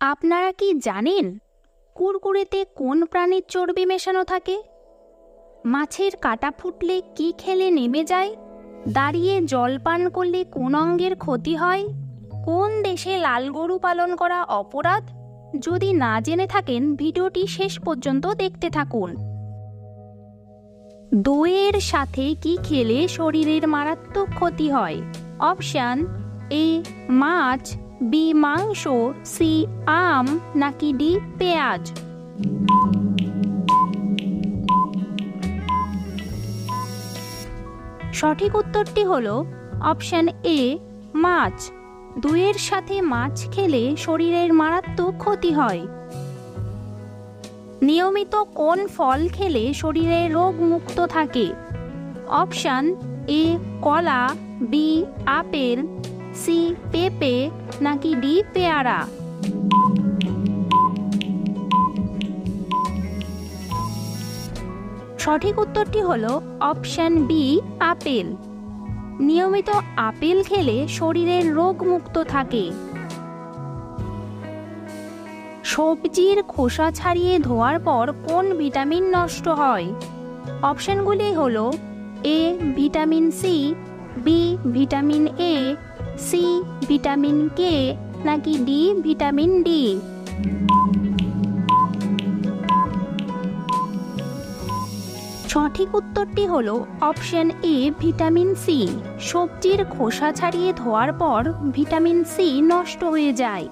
আপনারা কি জানেন কুরকুরেতে কোন প্রাণীর চর্বি মেশানো থাকে? মাছের কাটা ফুটলে কি খেলে নেমে যায়? দাঁড়িয়ে জল পান করলে কোন অঙ্গের ক্ষতি হয়? কোন দেশে লাল গরু পালন করা অপরাধ? যদি না জেনে থাকেন, ভিডিওটি শেষ পর্যন্ত দেখতে থাকুন। দইয়ের সাথে কি খেলে শরীরের মারাত্মক ক্ষতি হয়? অপশান এ, মাছ। বি মাংস সি, আম, নাকি ডি, পেঁয়াজ? সঠিক উত্তরটি হল অপশান এ, মাছ। দুইয়ের সাথে মাছ খেলে শরীরের মারাত্মক ক্ষতি হয়। নিয়মিত কোন ফল খেলে শরীরে রোগ মুক্ত থাকে? অপশান এ, কলা, বি, আপেল, সি, পেঁপে নাকি ডি পেয়ারা? সঠিক উত্তরটি হলো অপশান বি, আপেল। নিয়মিত আপেল খেলে শরীরের রোগ মুক্ত থাকে। সবজির খোসা ছাড়িয়ে ধোয়ার পর কোন ভিটামিন নষ্ট হয়? অপশানগুলি হলো A, vitamin C, B, vitamin A C, vitamin K, নাকি ডি, ভিটামিন ডি? সঠিক উত্তরটি হলো অপশন এ, ভিটামিন সি। সবজির খোসা ছাড়িয়ে ধোয়ার পর ভিটামিন সি নষ্ট হয়ে যায়।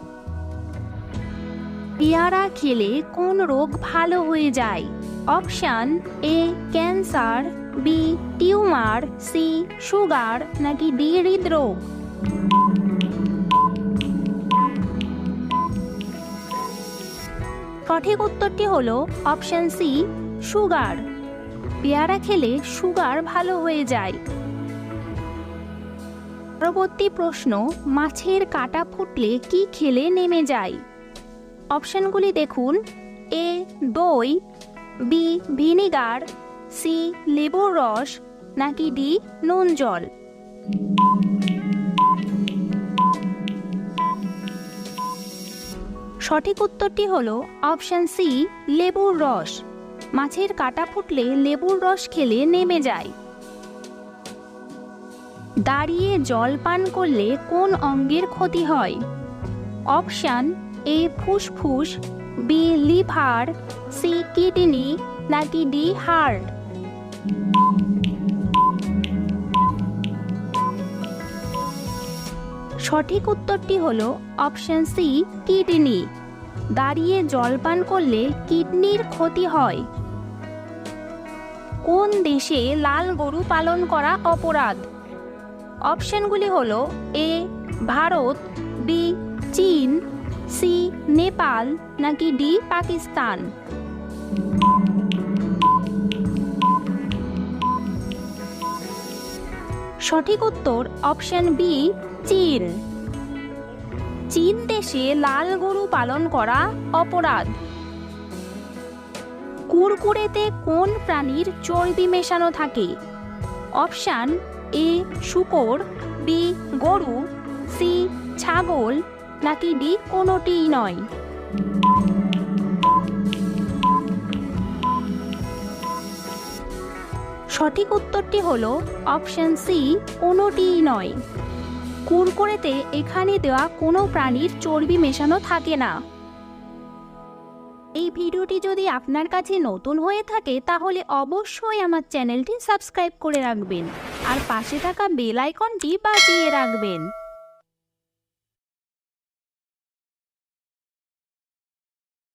পেয়ারা খেলে কোন রোগ ভালো হয়ে যায়? Option A, cancer, B, tumour, C, sugar, নাকি ডি, হৃদরোগ? সঠিক উত্তরটি হলো অপশান সি সুগার পেয়ারা খেলে সুগার ভালো হয়ে যায়। পরবর্তী প্রশ্ন, মাছের কাটা ফুটলে কি খেলে নেমে যায়? অপশনগুলি দেখুন এ দই বি ভিনিগার সি লেবুর রস, নাকি ডি নুন জল। সঠিক উত্তরটি হলো অপশন সি, লেবুর রস। মাছের কাটা ফুটলে লেবুর রস খেলে নেমে যায়। দাঁড়িয়ে জল পান করলে কোন অঙ্গের ক্ষতি হয়? অপশান এ, ফুসফুস, বি, লিভার, সি, কিডনি, নাকি ডি হার্ট সঠিক উত্তরটি হল অপশান সি, কিডনি। দাঁড়িয়ে জলপান করলে কিডনির ক্ষতি হয়। কোন দেশে লাল গরু পালন করা অপরাধ? অপশনগুলি হল এ, ভারত, বি, চীন, সি, নেপাল নাকি ডি, পাকিস্তান? সঠিক উত্তর অপশন বি, চীন। চীন দেশে লাল গরু পালন করা অপরাধ। কুরকুরেতে কোন প্রাণীর চর্বি মেশানো থাকে? অপশান এ, শুকর, বি, গরু, সি, ছাগল, নাকি ডি, কোনোটিই নয়। সঠিক উত্তরটি হলো অপশান সি, কোনোটিই নয়। কুরকুরেতে এখানে দেওয়া কোনো প্রাণীর চর্বি মেশানো থাকে না। এই ভিডিওটি যদি আপনার কাছে নতুন হয়ে থাকে, তাহলে অবশ্যই আমার চ্যানেলটি সাবস্ক্রাইব করে রাখবেন। আর পাশে থাকা বেল আইকনটি বাজিয়ে রাখবেন।